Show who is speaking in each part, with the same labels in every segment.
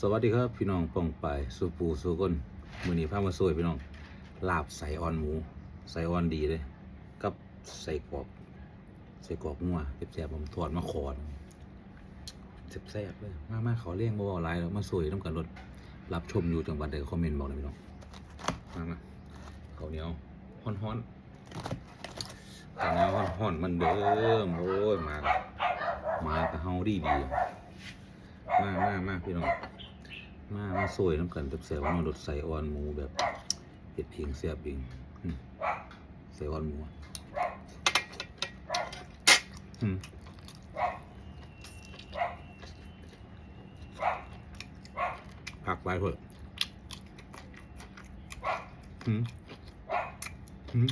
Speaker 1: สวัสดีครับพี่น้องป้องไปสุปูสุกนมือนี้พามาสวยพี่น้องลาบใส่ออนหมู ใส่ออนดีเลยกับใส่กรอบใส่กรอบงัวแซ่บๆผมทอดมาขอนแซ่บๆเลยมามาเขาเลี้ยงบ่บ่หลายแล้วมาสวยน้ำกันรถรับชมอยู่จังหวัดใดคอมเมนต์บอกเลยพี่น้องมามาข้าเหนียวฮ้อนๆข้าวเหนียวฮ้อนๆมันเดิมโอ้ยมามากับเฮาดีดี มามามาพี่น้อง มามาสวยน้ำกันกับแซวมารถใส่ออนหมูแบบเผ็ดเพียงเสียบเองอืมใส่ออนหมูอืมผักไปเถอะอืมอืม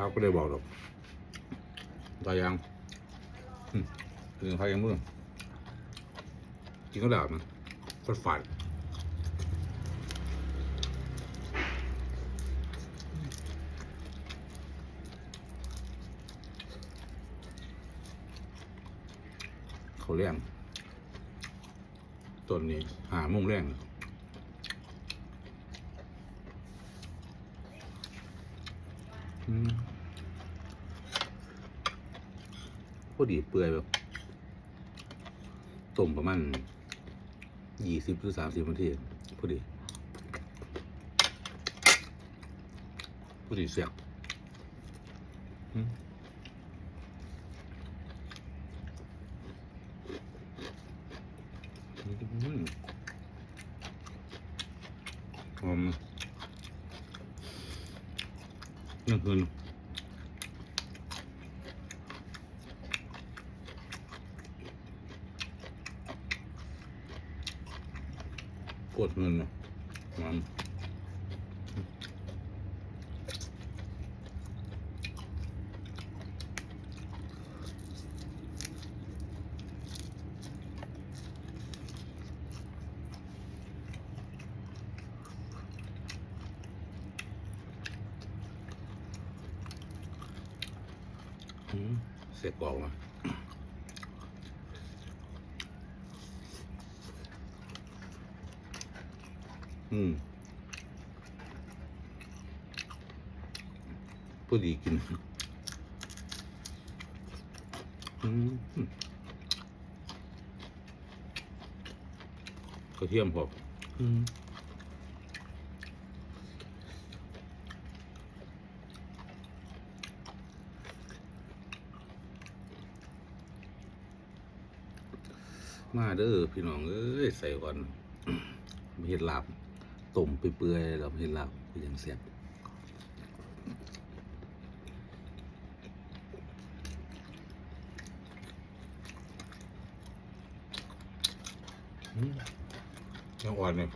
Speaker 1: ผักก็ได้บอกหรอกตายยังอืมกินข้ายังมื้อกินก็ได้มันฟัดฝาดเขาเลี้ยงต้นนี้หามุ่งเลี้ยงอืม พอดีเปื่อยแบบต้มประมาณยี่สิบหรือสามสิบนาทีพอดีพอดีเสียบอืมอืมหอม นี่คือกดเงินนะมันอืม เสร็จกอกมาอืมพอดีกิน อืมกระเทียมพออืม มาเด้อพี่น้องเอ้ยใส่ก่อนเห็ดลาบต้มไปเปื่อยๆแล้วเห็ดลาบก็ยังแซ่บอืมยังอ่อนเลย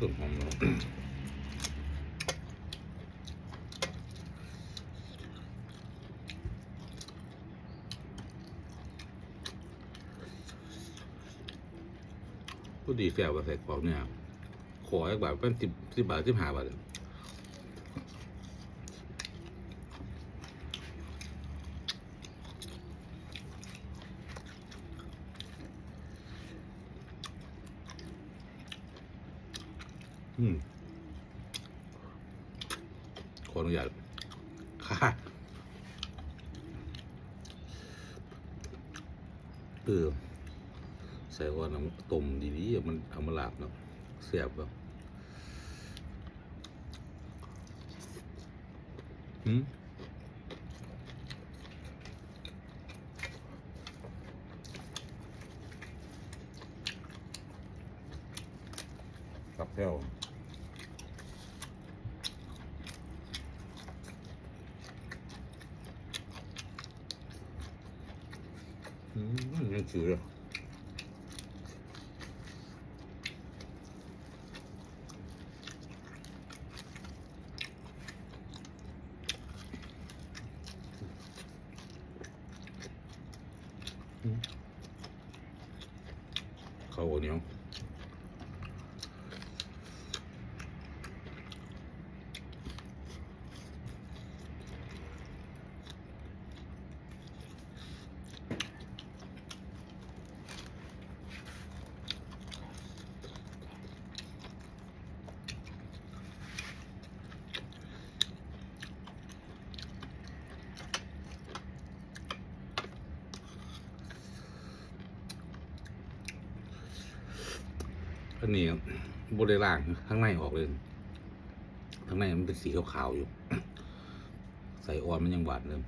Speaker 1: ต้นหอมเนาะก็ดีแซ่บว่าใส่ของเนี่ย ขออีกบาทเป็นสิบสิบบาทสิบห้าบาทเลย อืมขออนุญาตค่ะเออใส่ว่าน้ำต้มดีๆมันเอามาลาบเนาะเสียบแบบหืมกับแก้ว อื มยังจืดเล อันนี้บริล่างข้างในออกเลยข้างในมันเป็นสีขาวๆอยู่ ใส่ออนมันยังหวานเลย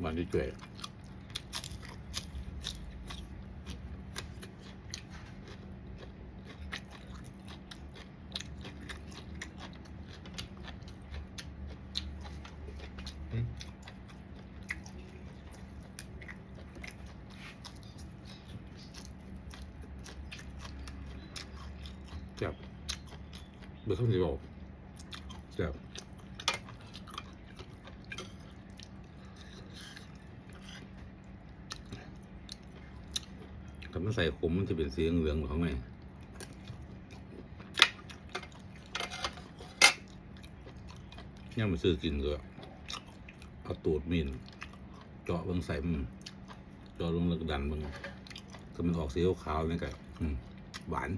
Speaker 1: หวานดีๆแซ่ บอร์ข้าวเหนียวแซ่บถ้ามันใส่ขมมันจะเป็นสีเหลืองๆข้างในย่างมาซื้อกินก็เอาตูดมีนเจาะเบิ่งใส่มันเจาะลงแล้วก็ดันเบิ่งก็มันออกสีขาวๆนี่ก็หวาน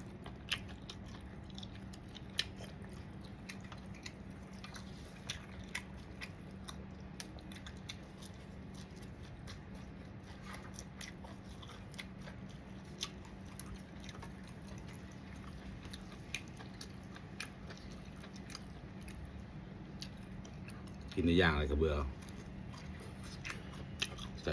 Speaker 1: กินในย่างอะไรก็เบือใส่